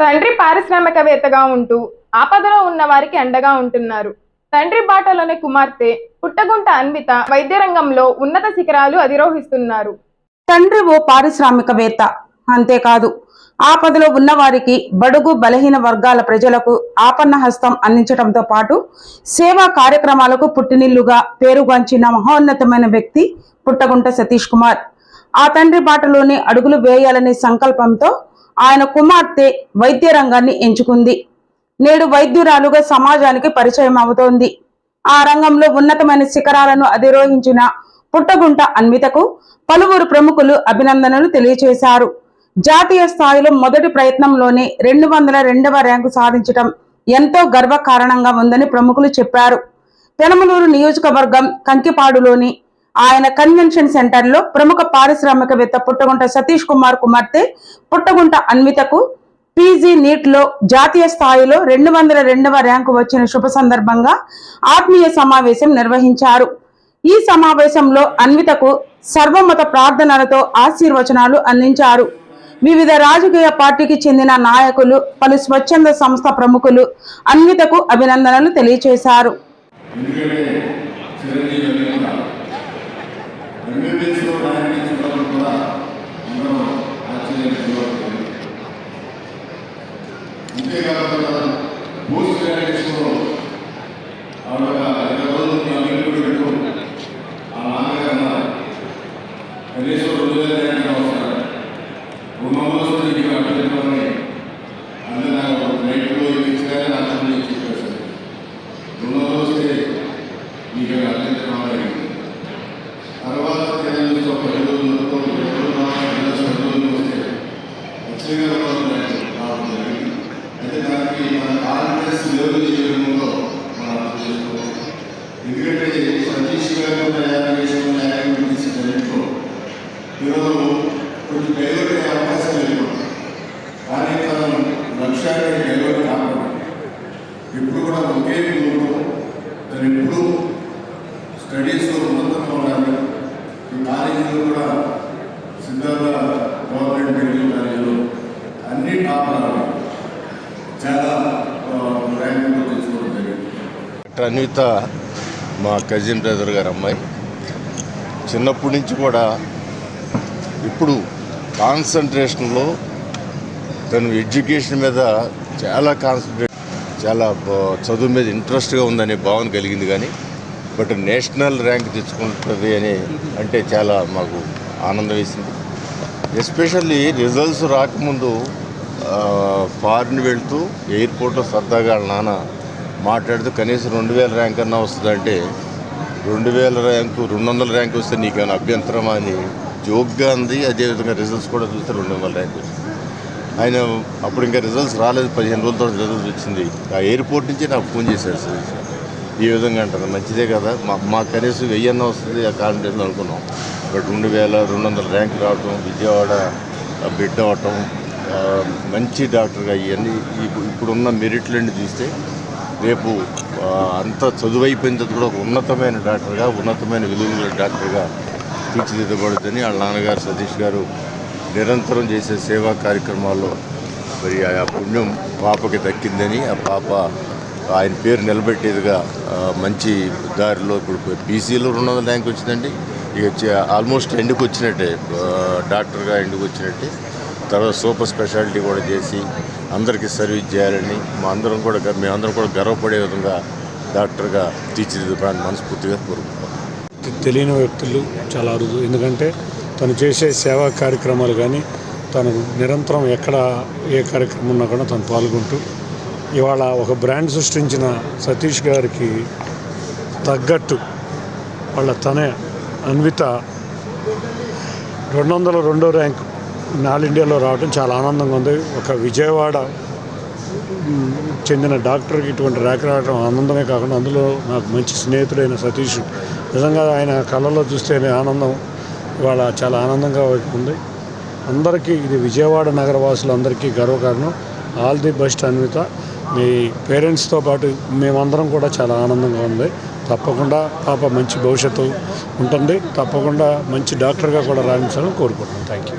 తండ్రి పారిశ్రామికవేత్తగా ఉంటూ ఆపదలో ఉన్న వారికి అండగా ఉంటున్నారు. తండ్రి బాటలోని కుమార్తె పుట్టగుంట అన్విత వైద్య రంగంలో ఉన్నత శిఖరాలు అధిరోహిస్తున్నారు. తండ్రి ఓ పారిశ్రామికవేత్త అంతేకాదు. ఆపదలో ఉన్నవారికి బడుగు బలహీన వర్గాల ప్రజలకు ఆపన్న హస్తం అందించడంతో పాటు సేవా కార్యక్రమాలకు పుట్టినిల్లుగా పేరుగాంచిన మహోన్నతమైన వ్యక్తి పుట్టగుంట సతీష్ కుమార్. ఆ తండ్రి బాటలోనే అడుగులు వేయాలనే సంకల్పంతో ఆయన కుమార్తె వైద్య రంగాన్ని ఎంచుకుంది. నేడు వైద్యురాలుగా సమాజానికి పరిచయం అవుతోంది. ఆ రంగంలో ఉన్నతమైన శిఖరాలను అధిరోహించిన పుట్టగుంట అన్వితకు పలువురు ప్రముఖులు అభినందనలు తెలియజేశారు జాతీయ స్థాయిలో మొదటి ప్రయత్నంలోనే రెండు వందల రెండవ ర్యాంకు సాధించడం ఎంతో గర్వకారణంగా ఉందని ప్రముఖులు చెప్పారు. పెనమలూరు నియోజకవర్గం కంకిపాడులోని ఆయన కన్వెన్షన్ సెంటర్లో ప్రముఖ పారిశ్రామికవేత్త పుట్టగుంట సతీష్ కుమార్ కుమార్తె పుట్టగుంట అన్వితకు పీజీ నీట్లో జాతీయ స్థాయిలో రెండు వందల రెండవ ర్యాంకు వచ్చిన శుభ సందర్భంగా ఆత్మీయ సమావేశం నిర్వహించారు. ఈ సమావేశంలో అన్వితకు సర్వమత ప్రార్థనలతో ఆశీర్వచనాలు అందించారు. వివిధ రాజకీయ పార్టీకి చెందిన నాయకులు పలు స్వచ్ఛంద సంస్థ ప్రముఖులు అన్వితకు అభినందనలు తెలియజేశారు కనీసం రెండు వేల ర్యాంక్ అవసరం రెండు వందల రోజులు నీకు అభ్యర్థించాలని నాకు నైట్లో ఇచ్చారని నాకు చెప్పేసి రెండు వస్తే మీకు తర్వాత తెలంగాణ వస్తే ఖచ్చితంగా ఇప్పుడు కూడా ఒకే ఊళ్ళో తను ఎప్పుడు స్టడీస్లో ఉన్నతంగా ఉండాలి. ఈ కాలేజీలో కూడా సిద్ధార్థ గవర్నమెంట్ మెడికల్ కాలేజీలో అన్ని టాప్ రావాలి. చాలా ర్యాంకులు తెచ్చుకోవడం జరిగింది. డాక్టర్ అన్విత మా కజిన్ బ్రదర్ గారు అమ్మాయి. చిన్నప్పటి నుంచి కూడా ఇప్పుడు కాన్సన్ట్రేషన్లో తను ఎడ్యుకేషన్ మీద చాలా కాన్సన్ట్రేట్ చాలా చదువు మీద ఇంట్రెస్ట్గా ఉందనే భావన కలిగింది కానీ బట్ నేషనల్ ర్యాంక్ తెచ్చుకుంటుంది అని అంటే చాలా మాకు ఆనందం వేసింది. ఎస్పెషల్లీ రిజల్ట్స్ రాకముందు ఫారిన్ వెళ్తూ ఎయిర్పోర్ట్లో సరదాగా వాళ్ళ నాన్న మాట్లాడుతూ కనీసం రెండు వేల ర్యాంక్ అన్నా వస్తుందంటే రెండు వేల ర్యాంకు రెండు వందల ర్యాంక్ వస్తే నీకేమైనా అభ్యంతరమా? అని జోక్గా ఉంది అదేవిధంగా రిజల్ట్స్ కూడా చూస్తే రెండు వందల ర్యాంక్ వస్తుంది ఆయన అప్పుడు ఇంకా రిజల్ట్స్ రాలేదు. పదిహేను రోజుల తర్వాత రిజల్ట్స్ వచ్చింది. ఆ ఎయిర్పోర్ట్ నుంచి నాకు ఫోన్ చేశారు సతీష్ ఈ విధంగా అంటారు. మంచిదే కదా. మా మాకు కనీసం వెయ్యన్న వస్తుంది. ఆ కాన్ఫిడెన్స్ అనుకున్నాం. బట్ రెండు వేల రెండు వందల ర్యాంక్ రావటం విజయవాడ బిడ్ బిడ్డ అవటం మంచి డాక్టర్గా ఇవన్నీ ఇప్పుడున్న మెరిట్లన్నీ చూస్తే రేపు అంత చదువు అయిపోయిన తర్వాత కూడా ఒక ఉన్నతమైన డాక్టర్గా ఉన్నతమైన విలువల డాక్టర్గా తీర్చిదిద్దబడుతుంది వాళ్ళ నాన్నగారు సతీష్ గారు నిరంతరం చేసే సేవా కార్యక్రమాల్లో మరి ఆ పుణ్యం పాపకి దక్కిందని ఆ పాప ఆయన పేరు నిలబెట్టేదిగా మంచి దారిలో ఇప్పుడు బీసీలో రెండు వందల ర్యాంక్ వచ్చిందండి. ఇక ఆల్మోస్ట్ ఎండుకు వచ్చినట్టే డాక్టర్గా ఎండుకు వచ్చినట్టే. తర్వాత సూపర్ స్పెషాలిటీ కూడా చేసి అందరికీ సర్వీస్ చేయాలని మా అందరం కూడా మేమందరం కూడా గర్వపడే విధంగా డాక్టర్గా తీర్చిదిద్దడానికి మనస్ఫూర్తిగా కోరుకుంటాం తెలియని వ్యక్తులు చాలా అరుదు. ఎందుకంటే తను చేసే సేవా కార్యక్రమాలు కానీ తను నిరంతరం ఎక్కడ ఏ కార్యక్రమం ఉన్నా కూడా తను పాల్గొంటూ ఇవాళ ఒక బ్రాండ్ సృష్టించిన సతీష్ గారికి తగ్గట్టు వాళ్ళ తనే అన్విత రెండు వందల రెండో ర్యాంక్ ఆల్ ఇండియాలో రావడం చాలా ఆనందంగా ఉంది. ఒక విజయవాడ చెందిన డాక్టర్కి ఇటువంటి ర్యాంక్ రావడం ఆనందమే కాకుండా అందులో నాకు మంచి స్నేహితుడైన సతీష్ నిజంగా ఆయన కళ్ళలో చూస్తేనే ఆనందం ఇవాళ చాలా ఆనందంగా ఉంది. అందరికీ ఇది విజయవాడ నగర వాసులందరికీ గర్వకారణం. All the best Anvitha. మీ పేరెంట్స్తో పాటు మేమందరం కూడా చాలా ఆనందంగా ఉంది. తప్పకుండా పాప మంచి భవిష్యత్తు ఉంటుంది. తప్పకుండా మంచి డాక్టర్గా కూడా రాణించాలని కోరుకుంటున్నాం. Thank you